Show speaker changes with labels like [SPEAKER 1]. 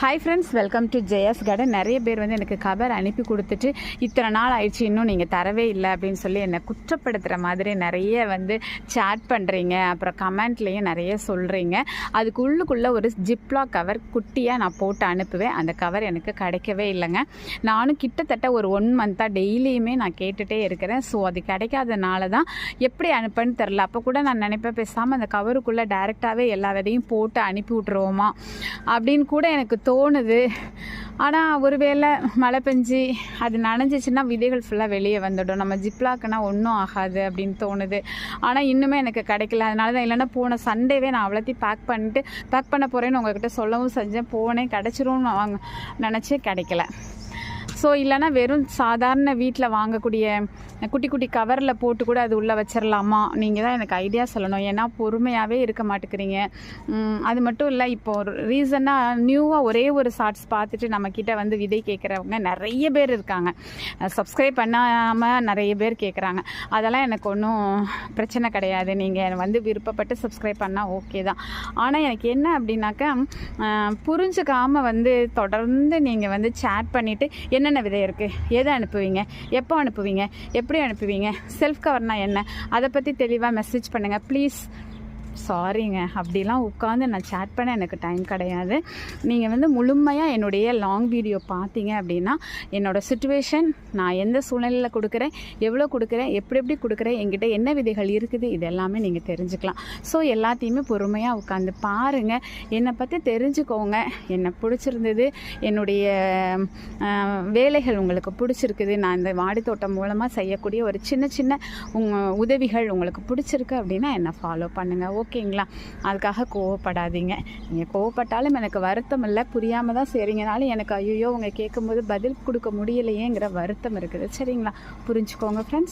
[SPEAKER 1] Hi friends welcome to Jayas garden நிறைய பேர் வந்து எனக்கு கவர் அனுப்பி கொடுத்துட்டு இத்தனை நாள் ஆயிடுச்சு இன்னும் நீங்கள் தரவே இல்லை அப்படின்னு சொல்லி என்னை குற்றப்படுத்துகிற மாதிரி நிறைய வந்து சேட் பண்ணுறீங்க அப்புறம் கமெண்ட்லேயும் நிறைய சொல்கிறீங்க அதுக்கு உள்ளுக்குள்ளே ஒரு ஜிப்லா கவர் குட்டியாக நான் போட்டு அனுப்புவேன். அந்த கவர் எனக்கு கிடைக்கவே இல்லைங்க. நானும் கிட்டத்தட்ட ஒரு ஒன் மந்த்தாக டெய்லியுமே நான் கேட்டுகிட்டே இருக்கிறேன். ஸோ அது கிடைக்காதனால தான் எப்படி அனுப்புன்னு தெரில அப்போ கூட நான் நினைப்பேன் பேசாமல் அந்த கவருக்குள்ளே டேரெக்டாகவே எல்லா விதையும் போட்டு அனுப்பி விட்ருவோமா அப்படின்னு கூட எனக்கு தோணுது. ஆனால் ஒருவேளை மழை பெஞ்சு அது நனைஞ்சிச்சுன்னா விதைகள் ஃபுல்லாக வெளியே வந்துடும். நம்ம ஜிப்லாக்குனா ஒன்றும் ஆகாது அப்படின்னு தோணுது. ஆனால் இன்னுமே எனக்கு கிடைக்கல. அதனால தான் இல்லைன்னா போன சண்டேவே நான் அவ்வளோத்தையும் பேக் பண்ணிட்டு பேக் பண்ண போகிறேன்னு உங்ககிட்ட சொல்லவும் செஞ்சேன். போனேன் கிடச்சிரும்னு வாங்க நினச்சே கிடைக்கல. ஸோ இல்லைன்னா வெறும் சாதாரண வீட்டில் வாங்கக்கூடிய குட்டி குட்டி கவரில் போட்டு கூட அது உள்ளே வச்சிடலாமா நீங்கள் தான் எனக்கு ஐடியா சொல்லணும். ஏன்னா பொறுமையாகவே இருக்க மாட்டேங்கிறீங்க. அது மட்டும் இல்லை இப்போ ரீசனாக நியூவாக ஒரே ஒரு ஷார்ட்ஸ் பார்த்துட்டு நம்மக்கிட்ட வந்து விதை கேட்குறவங்க நிறைய பேர் இருக்காங்க. சப்ஸ்கிரைப் பண்ணாமல் நிறைய பேர் கேட்குறாங்க. அதெல்லாம் எனக்கு ஒன்றும் பிரச்சனை கிடையாது. நீங்கள் வந்து விருப்பப்பட்டு சப்ஸ்கிரைப் பண்ணால் ஓகே தான். ஆனால் எனக்கு என்ன அப்படின்னாக்கா புரிஞ்சுக்காமல் புரிஞ்சுக்காம வந்து தொடர்ந்து நீங்கள் வந்து சேட் பண்ணிவிட்டு என்னென்ன விதை இருக்குது எதை அனுப்புவீங்க? எப்போ அனுப்புவீங்க? எப்படி அனுப்புவீங்க? செல்ஃப் கவர்னால் என்ன? அதை பற்றி தெளிவாக மெசேஜ் பண்ணுங்கள் ப்ளீஸ் சாரிங்க அப்படிலாம் உட்காந்து நான் சேட் பண்ண எனக்கு டைம் கிடையாது. நீங்கள் வந்து முழுமையாக என்னுடைய லாங் வீடியோ பார்த்தீங்க அப்படின்னா என்னோடய சுச்சுவேஷன் நான் எந்த சூழ்நிலையில் கொடுக்குறேன் எவ்வளோ கொடுக்குறேன் எப்படி எப்படி கொடுக்குறேன் என்கிட்ட என்ன விதைகள் இருக்குது இது எல்லாமே நீங்கள் தெரிஞ்சுக்கலாம். ஸோ எல்லாத்தையுமே பொறுமையாக உட்காந்து பாருங்கள் என்னை பற்றி தெரிஞ்சுக்கோங்க. என்னை பிடிச்சிருந்தது என்னுடைய வேலைகள் உங்களுக்கு பிடிச்சிருக்குது. நான் இந்த மாடி தோட்டம் மூலமாக செய்யக்கூடிய ஒரு சின்ன சின்ன உங்கள் உதவிகள் உங்களுக்கு பிடிச்சிருக்கு அப்படின்னா என்னை ஃபாலோ பண்ணுங்கள் ஓகேங்களா? அதுக்காக கோவப்படாதீங்க. நீங்கள் கோவப்பட்டாலும் எனக்கு வருத்தம் இல்லை. புரியாமல் தான் செய்கிறீங்கனாலும் எனக்கு ஐயோ உங்கள் கேட்கும்போது பதில் கொடுக்க முடியலையேங்கிற வருத்தம் இருக்குது. சரிங்களா? புரிஞ்சுக்கோங்க ஃப்ரெண்ட்ஸ்